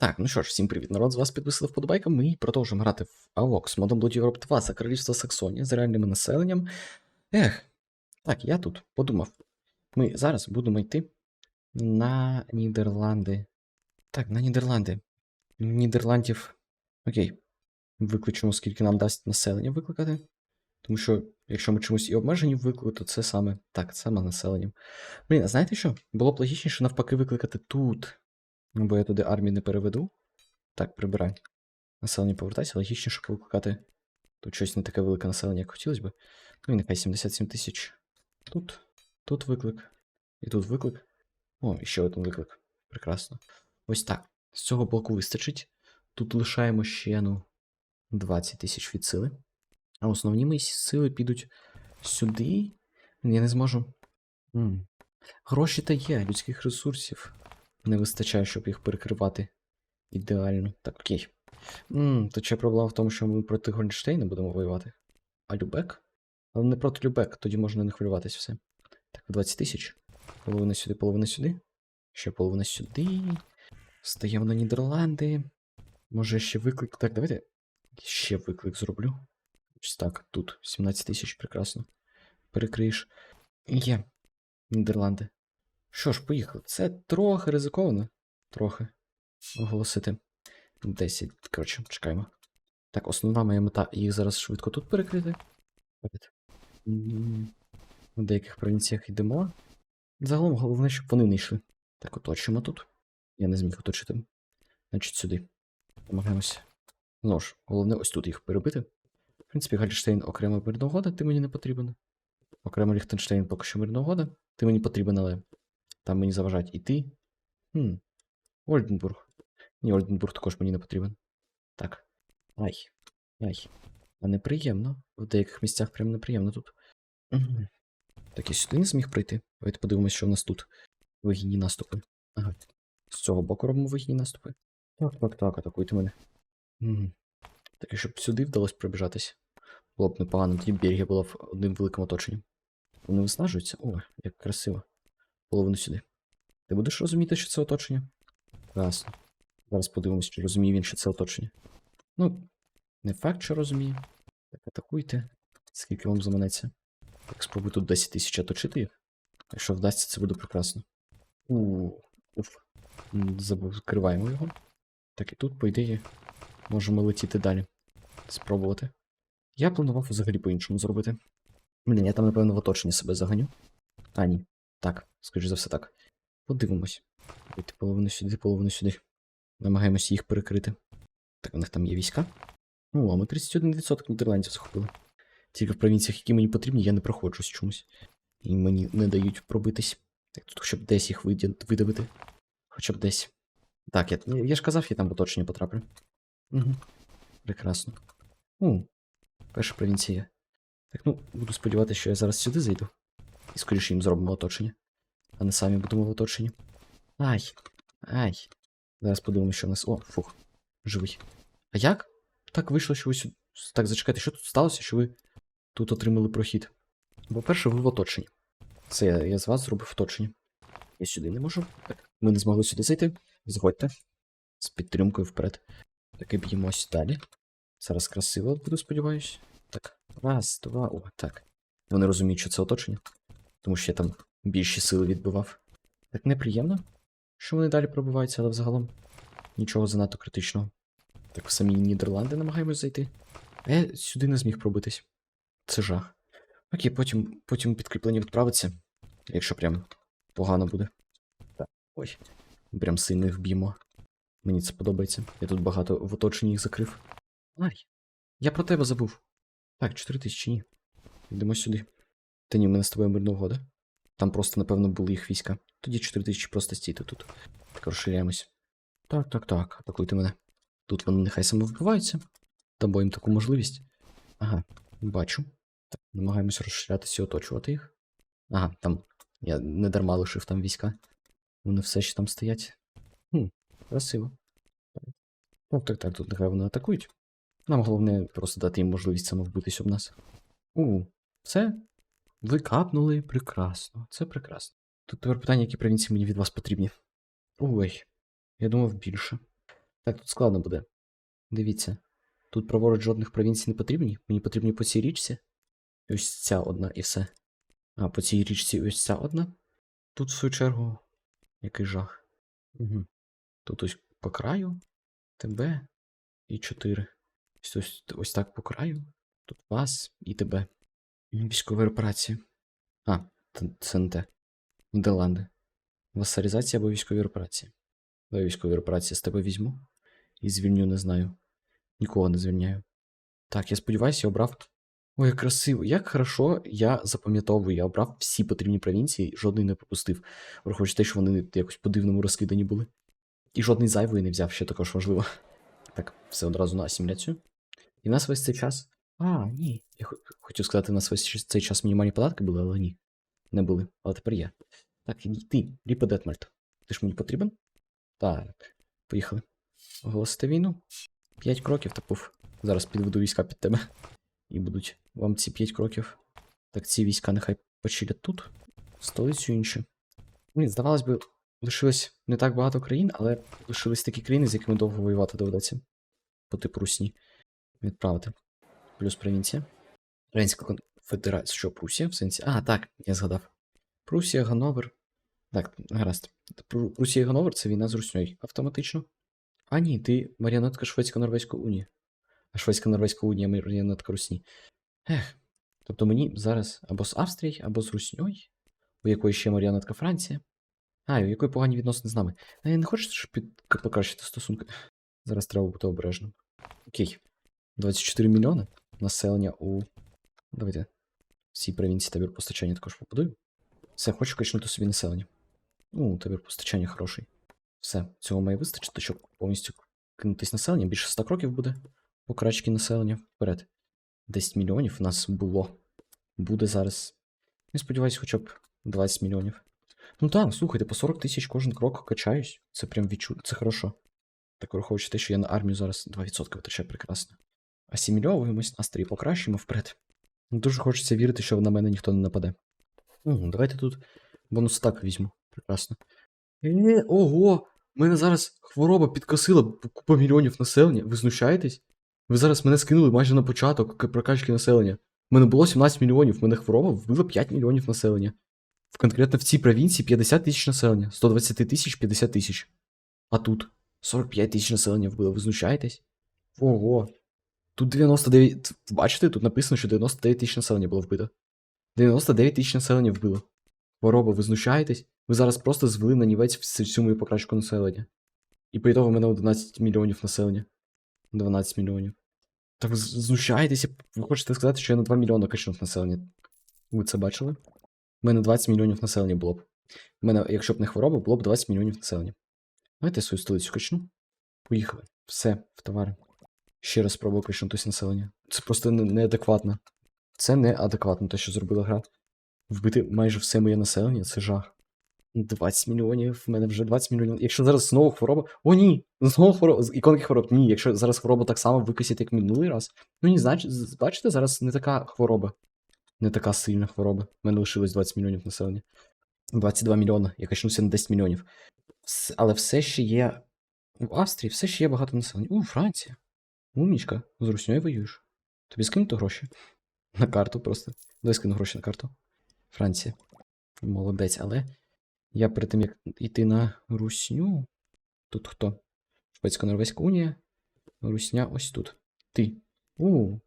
Так, ну що ж, всім привіт, народ, з вас підписали вподобайка. Ми продовжуємо грати в з модом Blood Europe 2 за королівство Саксонія з реальним населенням. Ех, так, я тут подумав. Ми зараз будемо йти на Нідерланди. Так, на Нідерланди. Нідерландів. Окей. Викличемо, скільки нам дасть населення викликати. Тому що, якщо ми чомусь і обмежені виклику, то це саме так, саме населенням. Блін, а знаєте що? Було б логічніше навпаки викликати тут. Ну, бо я туди армію не переведу. Так, прибирай. Населення повертайся, логічніше викликати. Тут щось не таке велике населення, як хотілося б. Ну і нехай 77 тисяч. Тут, тут виклик. І тут виклик. О, і ще один виклик. Прекрасно. Ось так. З цього блоку вистачить. Тут лишаємо ще, ну, 20 тисяч від сили. А основні мої сили підуть сюди. Я не зможу. м Гроші та є, людських ресурсів не вистачає, щоб їх перекривати ідеально. Так, окей. м то ще проблема в тому, що ми проти Гольнштейна будемо воювати. А Любек? Але не проти Любек, тоді можна не хвилюватись все. Так, 20 тисяч. Половина сюди, половина сюди. Ще половина сюди. Стаємо на Нідерланди. Може ще виклик. Так, давайте. Ще виклик зроблю. Ось так, тут 17 тисяч, прекрасно. Перекриєш. Є. Нідерланди. Що ж, поїхали. Це трохи ризиковано. Трохи. Оголосити. 10. Коротше, чекаємо. Так, основна моя мета їх зараз швидко тут перекрити. В деяких провінціях йдемо. Загалом головне, щоб вони не йшли. Так, оточимо тут. Я не зміг оточити. Значить, сюди. Намагаємося. Знову ж, головне ось тут їх перебити. В принципі, Гальштейн окремо мирна угода, ти мені не потрібен. Окремо Ліхтенштейн поки що мирна угода. Ти мені потрібен, але там мені заважають іти. Хм. Ольденбург. Ні, Ольденбург також мені не потрібен. Так. Ай. Ай. А неприємно. В деяких місцях прям неприємно тут. Угу. Так, я сюди не зміг пройти. Давайте подивимось, що в нас тут. Вигідні наступи. Ага. З цього боку робимо вигідні наступи. Так, так, так, атакуйте мене. Угу. Так, і щоб сюди вдалося пробіжатись. Було б непогано, тоді Бельгія була в одним великим оточенням. Вони виснажуються? О, як красиво. Половину сюди. Ти будеш розуміти, що це оточення? Ясно. Зараз подивимось, чи розуміє він, що це оточення. Ну, не факт, що розуміє. Так, атакуйте. Скільки вам заманеться? Так, спробуй тут 10 тисяч оточити їх. Якщо вдасться, це буде прекрасно. У, уф. Закриваємо його. Так, і тут, по ідеї, можемо летіти далі. Спробувати. Я планував взагалі по-іншому зробити. Блін, я там, напевно, в оточенні себе заганю. А, ні. Так, скоріш за все так. Подивимось. Давайте половину сюди, половину сюди. Намагаємося їх перекрити. Так, у них там є війська. О, а ми 31% Нідерландів захопили. Тільки в провінціях, які мені потрібні, я не проходжусь чомусь. І мені не дають пробитись. Так, тут хоча б десь їх видавити. Хоча б десь. Так, я, я ж казав, я там оточення потраплю. Угу. Прекрасно. О, перша провінція. Так, ну, буду сподіватися, що я зараз сюди зайду. І скоріше їм зробимо оточення. А не самі будемо в оточенні. Ай. Ай. Зараз подивимося, що в нас. О, фух. Живий. А як? Так вийшло, що ви сюди. Так, зачекайте, що тут сталося, що ви тут отримали прохід? По-перше, ви в оточенні. Це я, я з вас зробив оточення. Я сюди не можу. Так, ми не змогли сюди зайти. Згодьте. З підтримкою вперед. Так і б'ємось далі. Зараз красиво буду, сподіваюсь. Так, раз, два, о, так. Вони розуміють, що це оточення. Тому що я там більші сили відбивав. Так неприємно, що вони далі пробиваються, але взагалом нічого занадто критичного. Так в самі Нідерланди намагаємось зайти. А я сюди не зміг пробитись. Це жах. Окей, потім, потім підкріплення відправиться, якщо прям погано буде. Так, ой. Прям сильно вб'ємо. Мені це подобається. Я тут багато в оточенні їх закрив. Ай. Я про тебе забув. Так, 4 тисячі ні. Йдемо сюди. Та ні, в мене з тобою мирна угода. Там просто, напевно, були їх війська. Тоді 4 тисячі просто стійте тут. Так розширяємось. Так, так, так, атакуйте мене. Тут вони нехай самовбиваються. Дамо їм таку можливість. Ага, бачу. Так, намагаємось розширятися і оточувати їх. Ага, там. Я не дарма лишив там війська. Вони все ще там стоять. Хм, красиво. Так, так, так, тут нехай вони атакують. Нам головне просто дати їм можливість самовбитись об нас. У, все. Ви капнули прекрасно. Це прекрасно. Тут тепер питання, які провінції мені від вас потрібні. Ой, я думав більше. Так, тут складно буде. Дивіться. Тут праворуч жодних провінцій не потрібні. Мені потрібні по цій річці. Ось ця одна і все. А, по цій річці ось ця одна. Тут, в свою чергу, який жах. Угу. Тут ось по краю. тебе і 4. Ось, ось, ось так по краю. Тут вас і тебе. М, Військові операції. А, це не те. Нідерланди. Васалізація або військові операції. Давай військові операції з тебе візьму. І звільню, не знаю. Нікого не звільняю. Так, я сподіваюся, я обрав. Ой, як красиво. Як хорошо я запам'ятовую, я обрав всі потрібні провінції, жодної не пропустив. Враховуючи те, що вони якось по-дивному розкидані були. І жодний зайвий не взяв, що також важливо. Так, все одразу на асиміляцію. І в нас весь цей час. А, ні. Я хо- хотів сказати, у нас весь цей час мінімальні податки були, але ні. Не були. Але тепер є. Так, і ти, Ріпе Детмальт. Ти ж мені потрібен? Так. Поїхали. Оголосити війну. П'ять кроків та пуф. Зараз підведу війська під тебе. І будуть вам ці п'ять кроків. Так, ці війська нехай почилять тут. Столицю інші. Блін, здавалось би, лишилось не так багато країн, але лишились такі країни, з якими довго воювати доведеться. По типу Русні. Відправити. Плюс провінція. Радянська конфедерація. Що, Прусія? В сенсі. А, так, я згадав. Прусія, Гановер. Так, гаразд. Пру- Прусія Гановер це війна з Русньою. Автоматично. А ні, ти маріонетка Шведсько-Норвезької унії. А Шведська-Норвезька унія маріонетка Русні. Ех. Тобто мені зараз або з Австрії, або з Русньою, у якої ще маріонетка Франція. А, у якої погані відносини з нами. А я не щоб під... покращити стосунки. Зараз треба бути обережним. Окей. 24 мільйони населення у. Давайте. В цій провінції табір постачання також побудую. Все, хочу качнути собі населення. Ну, табір постачання хороший. Все, цього має вистачити, щоб повністю кинутись населення. Більше 100 кроків буде. Покрачки населення вперед. 10 мільйонів у нас було. Буде зараз. Не сподіваюся, хоча б 20 мільйонів. Ну так, слухайте, по 40 тисяч кожен крок качаюсь. Це прям відчутно, це хорошо. Так враховуючи те, що я на армію зараз 2% витрачаю прекрасно. Асімільовуємось, настрій покращимо вперед. Дуже хочеться вірити, що на мене ніхто не нападе. Угу, давайте тут бонус так візьму. Прекрасно. Е, ого! Мене зараз хвороба підкосила купа мільйонів населення. Ви знущаєтесь? Ви зараз мене скинули майже на початок прокачки населення. У мене було 17 мільйонів, мене хвороба вбила 5 мільйонів населення. Конкретно в цій провінції 50 тисяч населення, 120 тисяч 50 тисяч. А тут 45 тисяч населення вбило. Ви знущаєтесь? Ого. Тут 99. Бачите, тут написано, що 99 тисяч населення було вбито. 99 тисяч населення вбило. Хвороба, ви знущаєтесь? Ви зараз просто звели на нівець всю мою покрачку населення. І по ітогу в мене 11 мільйонів населення. 12 мільйонів. Та ви знущаєтеся? Ви хочете сказати, що я на 2 мільйони качнув населення? Ви це бачили? У мене 20 мільйонів населення було б. У мене, якщо б не хвороба, було б 20 мільйонів населення. Давайте я свою столицю качну. Поїхали. Все, в товари. Ще раз спробую качнутися населення. Це просто не- неадекватно. Це неадекватно, те, що зробила гра. Вбити майже все моє населення це жах. 20 мільйонів, в мене вже 20 мільйонів. Якщо зараз знову хвороба. О, ні! Знову хвороба. Іконки хвороб. Ні, якщо зараз хвороба так само викосять, як минулий раз. Ну ні, значить, бачите, зараз не така хвороба. Не така сильна хвороба. У мене лишилось 20 мільйонів населення. 22 мільйона. Я качнувся на 10 мільйонів. Але все ще є. В Австрії все ще є багато населення. У, Франція. Умнічка, з Русньою воюєш. Тобі скинути гроші? На карту просто. Дай скину гроші на карту. Франція. Молодець, але я перед тим, як йти на Русню. Тут хто? Шведсько-Норвезька унія. Русня ось тут. Ти. У.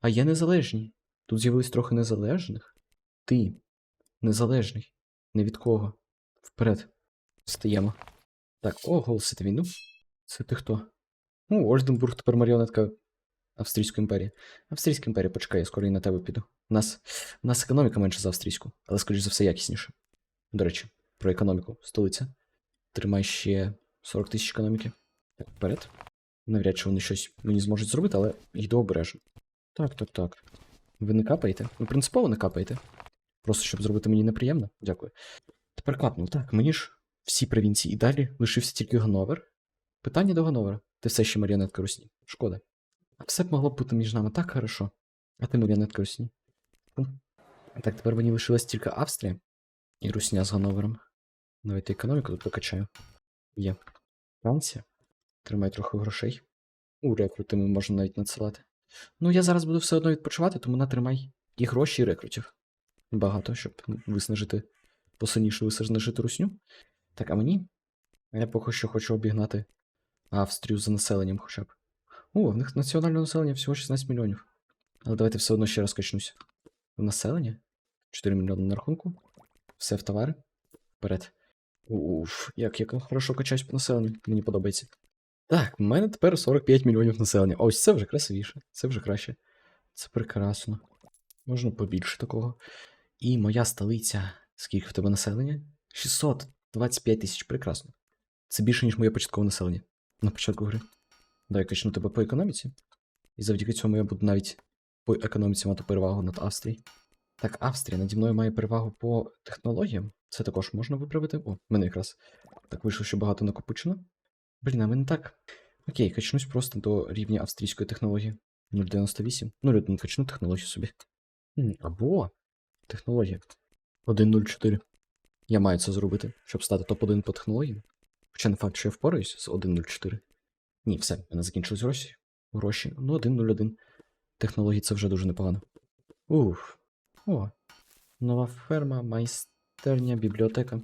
А є незалежні. Тут з'явилось трохи незалежних. Ти. Незалежний. Не від кого. Вперед. Стаємо. Так, оголосити війну. Це ти хто? Ну, Ольденбург тепер маріонетка Австрійської імперії. Австрійська імперія, почекай, я скоро і на тебе піду. У нас, у нас економіка менша за австрійську, але, скоріш за все, якісніше. До речі, про економіку. Столиця. Тримай ще 40 тисяч економіки. Так, вперед. Навряд чи вони щось мені зможуть зробити, але йду обережно. Так, так, так. Ви не капаєте? Ви принципово не капаєте. Просто щоб зробити мені неприємно. Дякую. Тепер капнув. Так, мені ж всі провінції і далі лишився тільки Ганновер. Питання до Ганновера. Ти все ще маріонетка Русні. Шкода. А все б могло б бути між нами так хорошо. А ти маріонетка Русні. Так, тепер мені лишилась тільки Австрія і Русня з Ганновером. Давайте економіку тут покачаю. Є. Франція. Тримай трохи грошей. У рекрутами можна навіть надсилати. Ну, я зараз буду все одно відпочивати, тому натримай і гроші, і рекрутів. Багато, щоб виснажити, посильніше виснажити русню. Так, а мені? Я поки що хочу обігнати Австрію за населенням хоча б. О, в них національне населення всього 16 мільйонів. Але давайте все одно ще раз качнуся. В населення? 4 мільйони на рахунку. Все в товари. Вперед. Уф, як я хорошо качаюсь по населенню, мені подобається. Так, в мене тепер 45 мільйонів населення. Ось це вже красивіше, це вже краще. Це прекрасно. Можна побільше такого. І моя столиця. Скільки в тебе населення? 625 тисяч, прекрасно. Це більше, ніж моє початкове населення на початку гри. Дай я качну тебе по економіці. І завдяки цьому я буду навіть по економіці мати перевагу над Австрією. Так, Австрія наді мною має перевагу по технологіям. Це також можна виправити. О, мене якраз так вийшло, що багато накопичено. Блін, а мене так. Окей, качнусь просто до рівня австрійської технології. 0,98. 0,1 качну технологію собі. Або технологія. 1.04. Я маю це зробити, щоб стати топ-1 по технологіям. Хоча не факт, що я впораюсь з 1.04. Ні, все, в мене закінчились гроші. Гроші. Ну, 1.01. Технології це вже дуже непогано. Уф. О. Нова ферма, майстерня, бібліотека.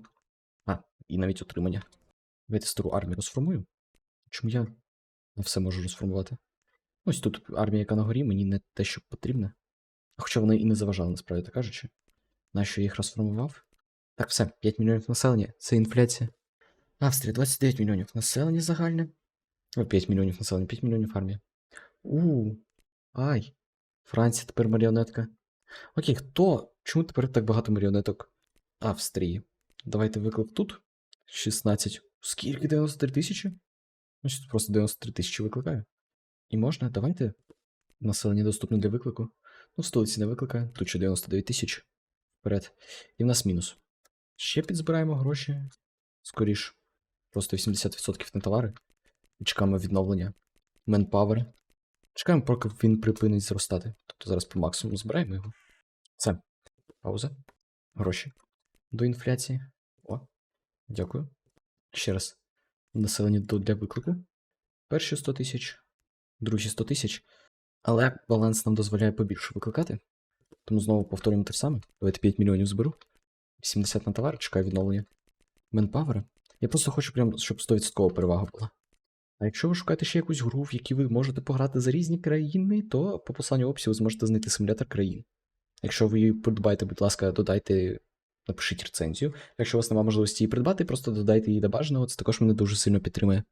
А, і навіть отримання. Давайте стару армію розформую. Чому я не все можу розформувати? Ось тут армія, яка на горі, мені не те, що потрібно. Хоча вони і не заважали, насправді так кажучи. Нащо я їх розформував? Так, все, 5 мільйонів населення, це інфляція. Австрія 29 мільйонів населення загальне. О, 5 мільйонів населення, 5 мільйонів армія. У, ай. Франція тепер маріонетка. Окей, хто? Чому тепер так багато маріонеток Австрії? Давайте виклик тут. 16. Скільки 93 тисячі? Тут просто 93 тисячі викликаю. І можна, давайте. Населення доступне для виклику. Ну, столиці не викликає, тут ще 99 тисяч. Вперед. І в нас мінус. Ще підзбираємо гроші. Скоріш. Просто 80% на товари. І чекаємо відновлення. Manpower. Чекаємо, поки він припинить зростати. Тобто зараз по максимуму збираємо його. Все. Пауза. Гроші. До інфляції. О. Дякую. Ще раз. Населення до- для виклику. Перші 100 тисяч, другі 100 тисяч. Але баланс нам дозволяє побільше викликати. Тому знову повторюємо те ж саме. Давайте 5 мільйонів зберу. 70 на товар, чекаю відновлення. Менпавера. Я просто хочу прям, щоб 100% перевага була. А якщо ви шукаєте ще якусь гру, в якій ви можете пограти за різні країни, то по посланню описі ви зможете знайти симулятор країн. Якщо ви її придбаєте, будь ласка, додайте, напишіть рецензію. Якщо у вас немає можливості її придбати, просто додайте її до бажаного, це також мене дуже сильно підтримує.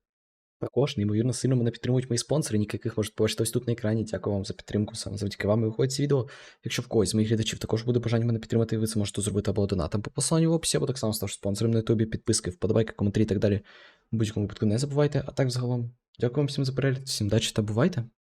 Також, неймовірно, сильно мене підтримують мої спонсори, яких можуть побачити ось тут на екрані. Дякую вам за підтримку. Саме завдяки вам і виходить це відео. Якщо в когось з моїх глядачів також буде бажання мене підтримати, ви це можете зробити або донатом по посиланню в описі, або так само ставши спонсором на ютубі, підписки, вподобайки, коментарі і так далі. В будь-якому випадку не забувайте. А так загалом, дякую вам всім за перегляд, всім дачі та бувайте!